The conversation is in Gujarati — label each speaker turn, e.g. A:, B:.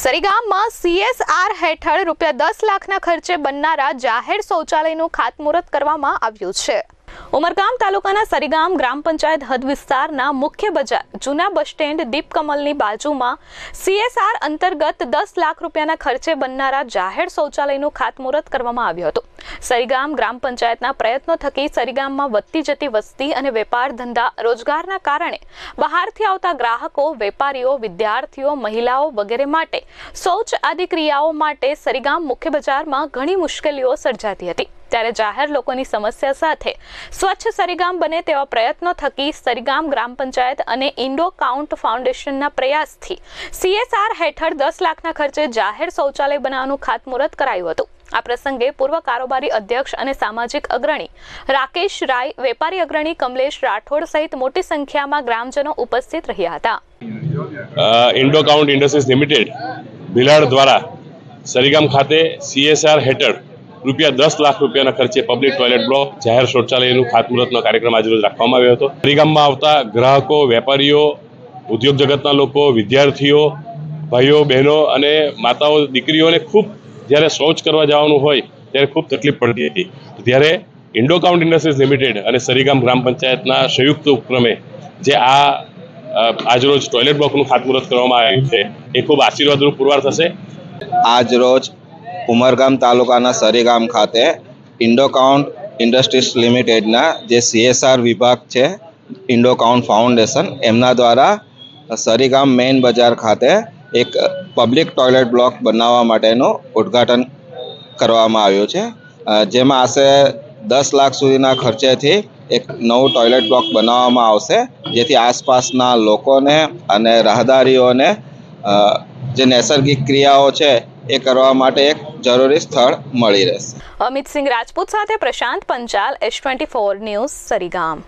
A: સરીગામમાં સીએસઆર હેઠળ રૂપિયા દસ લાખના ખર્ચે બનનારા જાહેર શૌચાલયનું ખાતમુહૂર્ત કરવામાં આવ્યું છે. ઉમરગામ તાલુકાના સરીગામ ગ્રામ પંચાયત હદ વિસ્તારના મુખ્ય બજાર, જૂના બસ સ્ટેન્ડ દીપકમલની બાજુમાં સીએસઆર અંતર્ગત દસ લાખ રૂપિયાના ખર્ચે બનનારા જાહેર શૌચાલયનું ખાતમુહૂર્ત કરવામાં આવ્યું હતું. સરીગામ ગ્રામ પંચાયતના પ્રયત્નો થકી સરીગામમાં વધતી જતી વસ્તી અને વેપાર ધંધા રોજગારના કારણે બહારથી આવતા ગ્રાહકો, વેપારીઓ, વિદ્યાર્થીઓ, મહિલાઓ વગેરે માટે શૌચ આદિ ક્રિયાઓ માટે સરીગામ મુખ્ય બજારમાં ઘણી મુશ્કેલીઓ સર્જાતી હતી. ત્યારે જાહેર લોકોની સમસ્યા સાથે સ્વચ્છ સરીગામ બને તેવા પ્રયત્નો થકી સરીગામ ગ્રામ પંચાયત અને ઇન્ડો કાઉન્ટ ફાઉન્ડેશનના પ્રયાસથી સીએસઆર હેઠળ દસ લાખના ખર્ચે જાહેર શૌચાલય બનાવવાનું ખાતમુહૂર્ત કરાયું હતું. આ પ્રસંગે પૂર્વ કારોબારી અધ્યક્ષ અને સામાજિક અગ્રણી રાકેશ રાય, વેપારી અગ્રણી કમલેશ રાઠોડ સહિત મોટી સંખ્યામાં ગ્રામજનો ઉપસ્થિત રહ્યા હતા.
B: Indo Count Industries limited, Bhilad દ્વારા સરીગામ ખાતે સીએસઆર હેઠળ રૂપિયા દસ લાખ રૂપિયાના ખર્ચે પબ્લિક ટોયલેટ બ્લોક જાહેર શૌચાલયનું ખાતમુહૂર્તનો કાર્યક્રમ આજરોજ રાખવામાં આવ્યો હતો. સરીગામમાં આવતા ગ્રાહકો, વેપારીઓ, ઉદ્યોગ જગતના લોકો, વિદ્યાર્થીઓ, ભાઈઓ, બહેનો અને માતાઓ, દીકરીઓને ખૂબ જ્યારે શૌચ કરવા જવાનું હોય ત્યારે ખૂબ તકલીફ પડતી હતી. ત્યારે ઇન્ડો કાઉન્ટ ઇન્ડસ્ટ્રીઝ લિમિટેડ અને સરીગામ ગ્રામ પંચાયતના સંયુક્ત ઉપક્રમે જે આ આજરોજ ટોયલેટ બ્લોકનું ખાતમુહૂર્ત કરવામાં આવ્યું છે, એ ખૂબ આશીર્વાદરૂપ પુરવાર થશે.
C: આજ રોજ ઉમરગામ તાલુકાના સરીગામ ખાતે ઇન્ડોકાઉન્ટ ઇન્ડસ્ટ્રીઝ લિમિટેડના જે સીએસઆર વિભાગ છે ઇન્ડોકાઉન્ટ ફાઉન્ડેશન, એમના દ્વારા સરીગામ મેઇન બજાર ખાતે એક પબ્લિક ટોયલેટ બ્લોક બનાવવા માટેનું ઉદ્ઘાટન કરવામાં આવ્યું છે. જેમાં આશરે દસ લાખ સુધીના ખર્ચેથી એક નવું ટોયલેટ બ્લોક બનાવવામાં આવશે, જેથી આસપાસના લોકોને અને રાહદારીઓને જે નૈસર્ગિક ક્રિયાઓ છે, એ કરવા માટે એક જરૂરી સ્થળ મળી રહેશે.
A: અમિત સિંહ રાજપૂત સાથે Prashant Panchal, S twenty four news, Sarigam.